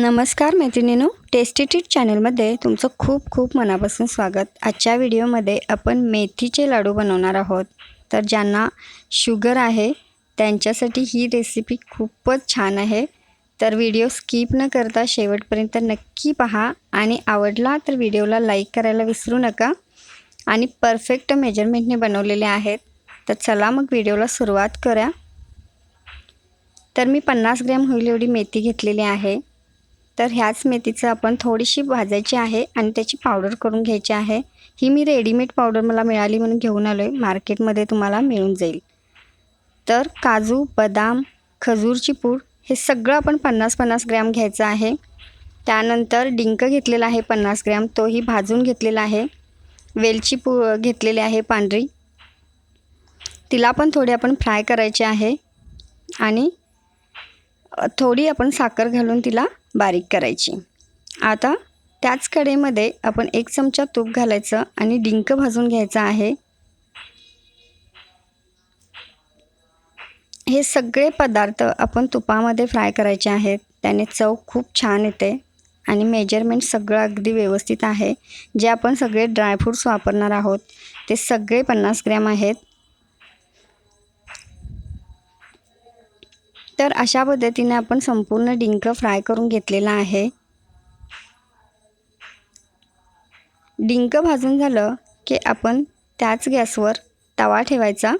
नमस्कार मैत्रिणीनो tasty treat चॅनलमध्ये तुमचं खूप खूप मनापासून स्वागत. आजच्या व्हिडिओमध्ये आपण मेथीचे लाडू बनवणार आहोत. तर ज्यांना शुगर आहे त्यांच्यासाठी ही रेसिपी खूपच छान आहे. तर व्हिडिओ स्किप न करता शेवटपर्यंत नक्की पहा आणि आवडला तर व्हिडिओला लाईक करायला विसरू नका. आणि परफेक्ट मेजरमेंटने बनवलेले आहेत. तर चला मग व्हिडिओला सुरुवात करा तर मी पन्नास ग्रॅम होईल एवढी मेथी घेतलेली आहे. तर ह्याच मेथीचं आपण थोडीशी भाजायची आहे आणि त्याची पावडर करून घ्यायची आहे. ही मी रेडीमेड पावडर मला मिळाली म्हणून घेऊन आलो आहे मार्केटमध्ये तुम्हाला मिळून जाईल. तर काजू बदाम खजूरची पूड हे सगळं आपण पन्नास पन्नास ग्रॅम घ्यायचं आहे. त्यानंतर डिंक घेतलेला आहे पन्नास ग्रॅम. तोही भाजून घेतलेला आहे. वेलची पू घेतलेली आहे पांढरी. तिला पण थोडी आपण फ्राय करायची आहे. आणि थोडी आपण साखर घालून तिला बारीक करायची. आता त्याच कढईमध्ये आपण एक चमचा तूप घालायचं आणि डिंक भाजून घ्यायचं आहे. हे सगळे पदार्थ आपण तुपामध्ये फ्राय करायचे आहेत. त्याने चव खूप छान येते आणि मेजरमेंट सगळं अगदी व्यवस्थित आहे. जे आपण सगळे ड्रायफ्रूट्स वापरणार आहोत ते सगळे पन्नास ग्रॅम आहेत. तर अशा पद्धतीने आपण संपूर्ण डिंक फ्राय करून घेतलेला आहे. डिंक भाजून झालं की आपण त्याच गॅसवर तवा ठेवायचा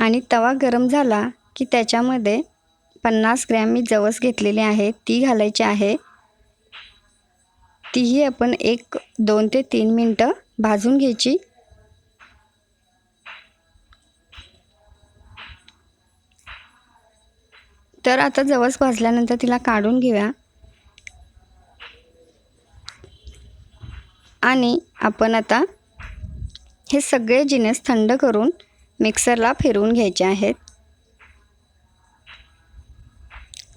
आणि तवा गरम झाला की त्याच्यामध्ये पन्नास ग्रॅम मी जवस घेतलेली आहे ती घालायची आहे. तीही आपण एक दोन ते तीन मिनटं भाजून घ्यायची. तर आता जवस भाजल्यानंतर तिला काढून घेऊया. आणि आपण आता हे सगळे जिनस थंड करून मिक्सरला फिरवून घ्यायचे आहेत.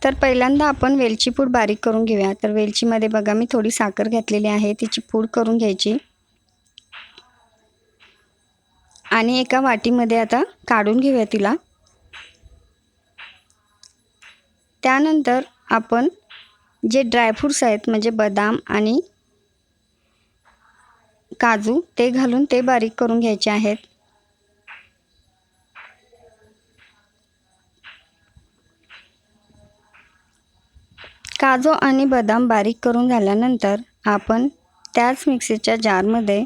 तर पहिल्यांदा आपण वेलची पूड बारीक करून घेऊया. तर वेलचीमध्ये बघा मी थोडी साखर घातलेली आहे. तिची पूड करून घ्यायची. आणि एका वाटीमध्ये आता काढून घेऊया तिला. त्यानंतर आपण जे ड्रायफ्रूट्स आहेत म्हणजे बदाम आणि काजू ते घालून ते बारीक करून घ्यायचे आहेत. काजू आणि बदाम बारीक करून झाल्यानंतर आपण त्याच मिक्सीच्या जारमध्ये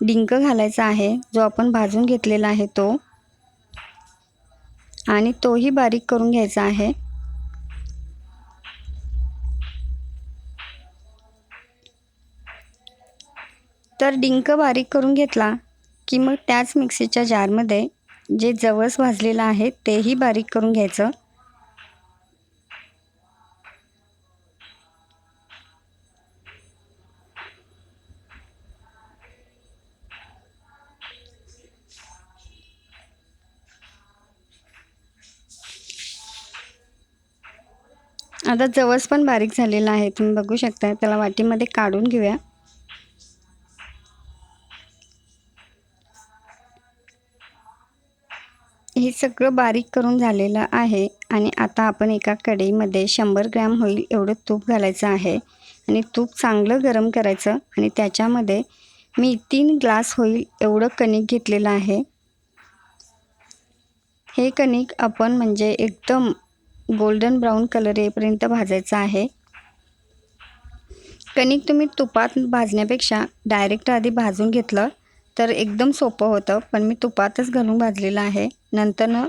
डिंक घालायचा आहे जो आपण भाजून घेतलेला आहे तो. आणि तोही बारीक करून घ्यायचा आहे. तर डिंक बारीक करून घेतला की मग त्याच मिक्सीच्या जारमध्ये जे जवस भाजलेलं आहे तेही बारीक करून घ्यायचं. आता जवस पण बारीक झालेला आहे तुम्ही बघू शकता त्याला वाटीमध्ये काढून घेऊया. हे सगळं बारीक करून झालेलं आहे आणि आता आपण एका कढईमध्ये शंभर ग्रॅम होईल एवढं तूप घालायचं आहे. आणि तूप चांगलं गरम करायचं आणि त्याच्यामध्ये मी तीन ग्लास होईल एवढं कणिक घेतलेलं आहे. हे कणिक आपण म्हणजे एकदम गोल्डन ब्राऊन कलर येईपर्यंत भाजायचं आहे. कणिक तुम्ही तुपात भाजण्यापेक्षा डायरेक्ट आधी भाजून घेतलं. तर एकदम सोपं होतं पण मी तुपातच घालून भाजलेलं आहे. नंतरनं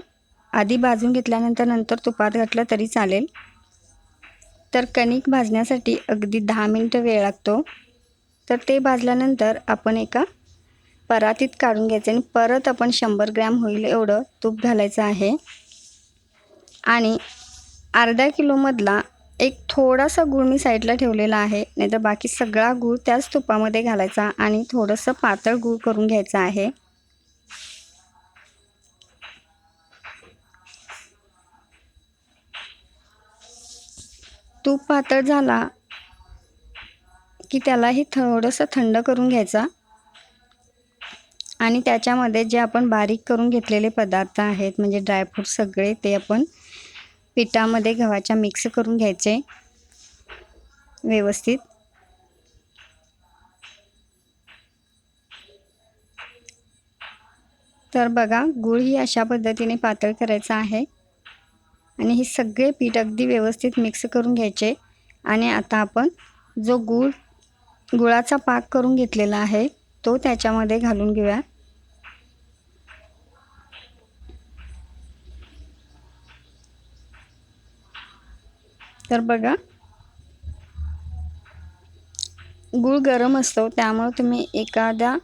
आधी भाजून घेतल्यानंतर नंतर तुपात घातलं तरी चालेल. तर कणिक भाजण्यासाठी अगदी दहा मिनटं वेळ लागतो. तर ते भाजल्यानंतर आपण एका परातीत काढून घ्यायचं आणि परत आपण शंभर ग्रॅम होईल एवढं तूप घालायचं आहे. आणि अर्धा किलोमधला एक थोडासा गूळ मी साईडला ठेवलेला आहे नाहीतर बाकी सगळा गूळ त्याच तुपामध्ये घालायचा आणि थोडंसं पातळ गूळ करून घ्यायचं आहे. तूप पातळ झाला की त्यालाही थोडंसं थंड करून घ्यायचा. आणि त्याच्यामध्ये जे आपण बारीक करून घेतलेले पदार्थ आहेत म्हणजे ड्रायफ्रूट सगळे ते आपण पिठामध्ये गव्हाच्या मिक्स करून घ्यायचे. व्यवस्थित. तर बघा गूळ ही अशा पद्धतीने पातळ करायचा आहे. आणि हे सगळे पीठ अगदी व्यवस्थित मिक्स करून घ्यायचे. आणि आता आपण जो गूळ गुळाचा पाक करून घेतलेला आहे तो त्याच्यामध्ये घालून घेऊया. तर बघा. गूळ गरम असतो त्यामुळे तुम्ही एखाद्या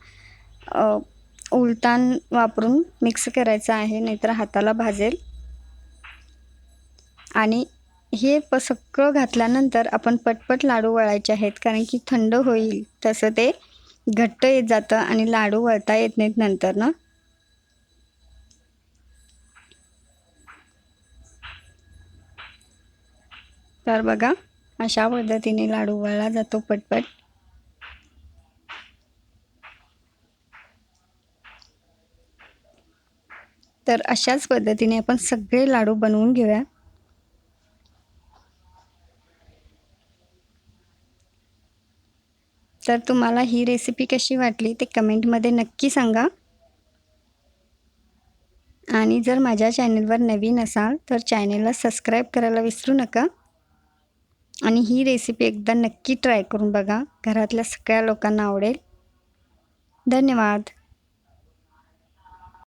उलटान वापरून मिक्स करायचं आहे नाहीतर हाताला भाजेल. आणि हे प सगळं घातल्यानंतर आपण पटपट लाडू वळायचे आहेत कारण की थंड होईल तसं ते घट्ट येत जातं आणि लाडू वळता येत नाहीत नंतर ना. तर बघा अशा पद्धतीने लाडू वळला जातो पटपट. तर अशाच पद्धतीने आपण सगळे लाडू बनवून घेऊया. तर तुम्हाला ही रेसिपी कशी वाटली ते कमेंटमध्ये नक्की सांगा. आणि जर माझ्या चॅनलवर नवीन असाल तर चॅनेलला सबस्क्राईब करायला विसरू नका. आणि ही रेसिपी एकदा नक्की ट्राय करून बघा. घरातल्या सगळ्या लोकांना आवडेल. धन्यवाद.